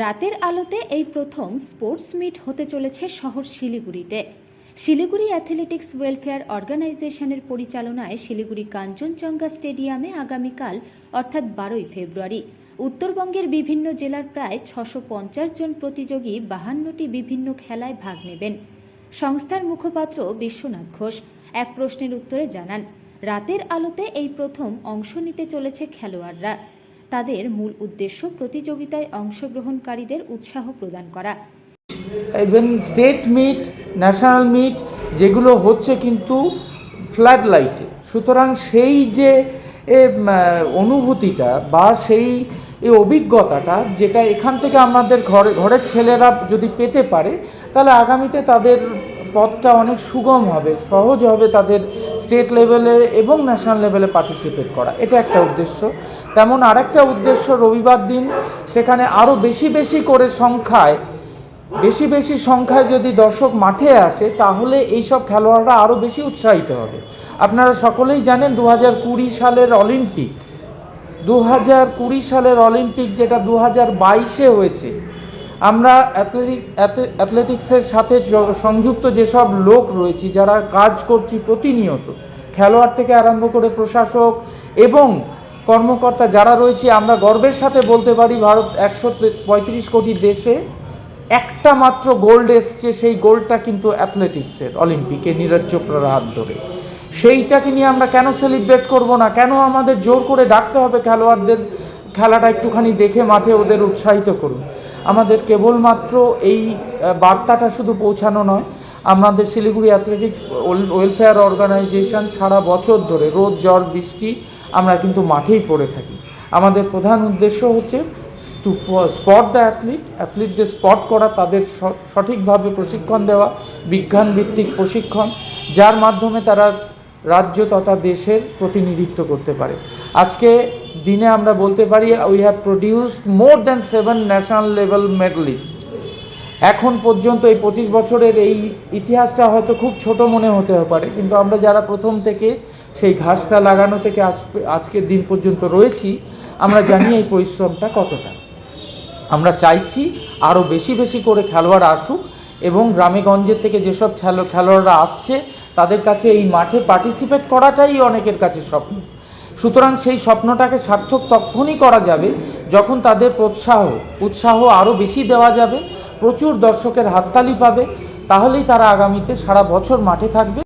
রাতের আলোতে এই প্রথম স্পোর্টস মিট হতে চলেছে শহর শিলিগুড়িতে। শিলিগুড়ি অ্যাথলেটিক্স ওয়েলফেয়ার অর্গানাইজেশনের পরিচালনায় শিলিগুড়ি কাঞ্চনজঙ্ঘা স্টেডিয়ামে আগামীকাল, অর্থাৎ বারোই ফেব্রুয়ারি। উত্তরবঙ্গের বিভিন্ন জেলার প্রায় ছশো জন প্রতিযোগী বাহান্নটি বিভিন্ন খেলায় ভাগ নেবেন। সংস্থার মুখপাত্র বিশ্বনাথ ঘোষ এক প্রশ্নের উত্তরে জানান, রাতের আলোতে এই প্রথম অংশ নিতে চলেছে খেলোয়াড়রা। তাদের মূল উদ্দেশ্য প্রতিযোগিতায় অংশগ্রহণকারীদের উৎসাহ প্রদান করা। Even state meet national meet যেগুলো হচ্ছে কিন্তু ফ্ল্যাড লাইটে সুতরাং সেই যে অনুভূতিটা বা সেই এই অভিজ্ঞতাটা যেটা এখান থেকে আমাদের ঘরে, ঘরের ছেলেরা যদি পেতে পারে, তাহলে আগামীতে তাদের পথটা অনেক সুগম হবে, সহজ হবে তাদের স্টেট লেভেলে এবং ন্যাশনাল লেভেলে পার্টিসিপেট করা। এটা একটা উদ্দেশ্য। তেমন আরেকটা উদ্দেশ্য, রবিবার দিন সেখানে আরও বেশি বেশি করে সংখ্যায়, বেশি বেশি সংখ্যায় যদি দর্শক মাঠে আসে, তাহলে এইসব খেলোয়াড়রা আরও বেশি উৎসাহিত হবে। আপনারা সকলেই জানেন দু হাজার কুড়ি সালের অলিম্পিক। দু হাজার কুড়ি সালের অলিম্পিক যেটা দু হাজার বাইশে হয়েছে আমরা অ্যাথলেটিক অ্যাথলেটিক্সের সাথে সংযুক্ত যেসব লোক রয়েছি, যারা কাজ করছি প্রতিনিয়ত, খেলোয়াড় থেকে আরম্ভ করে প্রশাসক এবং কর্মকর্তা যারা রয়েছে, আমরা গর্বের সাথে বলতে পারি, ভারত একশো পঁয়ত্রিশ কোটি দেশে একটা মাত্র গোল্ড এসছে, সেই গোল্ডটা কিন্তু অ্যাথলেটিক্সের অলিম্পিকে নীরজ চোপড়ার হাত ধরে। সেইটাকে নিয়ে আমরা কেন সেলিব্রেট করব না? কেন আমাদের জোর করে ডাকতে হবে খেলোয়াড়দের? খেলাটা একটুখানি দেখে মাঠে ওদের উৎসাহিত করুন। আমাদের কেবলমাত্র এই বার্তাটা শুধু পৌঁছানো নয়, আমাদের শিলিগুড়ি অ্যাথলেটিক্স ওয়েলফেয়ার অর্গানাইজেশন সারা বছর ধরে রোদ, জ্বর, বৃষ্টি আমরা কিন্তু মাঠেই পড়ে থাকি। আমাদের প্রধান উদ্দেশ্য হচ্ছে স্পট দ্য অ্যাথলিট অ্যাথলিটদের স্পট করা, তাদের সঠিকভাবে প্রশিক্ষণ দেওয়া বিজ্ঞান ভিত্তিক প্রশিক্ষণ, যার মাধ্যমে তারা রাজ্য তথা দেশের প্রতিনিধিত্ব করতে পারে। আজকে দিনে আমরা বলতে পারি we have produced more than seven national level medalist এখন পর্যন্ত এই পঁচিশ বছরের এই ইতিহাসটা হয়তো খুব ছোট মনে হতে পারে, কিন্তু আমরা যারা প্রথম থেকে সেই ঘাসটা লাগানো থেকে আজ আজকের দিন পর্যন্ত রয়েছি, আমরা জানি এই পরিশ্রমটা কতটা। আমরা চাইছি আরও বেশি বেশি করে খেলোয়াড় আসুক এবং গ্রামে গঞ্জের থেকে যেসব খেলো, খেলোয়াড়রা আসছে, তাদের কাছে এই মাঠে পার্টিসিপেট করাটাই অনেকের কাছে স্বপ্ন। সুতরাং সেই স্বপ্নটাকে সার্থক তখনই করা যাবে যখন তাদের প্রোৎসাহ, উৎসাহ আরও বেশি দেওয়া যাবে, প্রচুর দর্শকের হাততালি পাবে, তাহলেই তারা আগামীতে সারা বছর মাঠে থাকবে।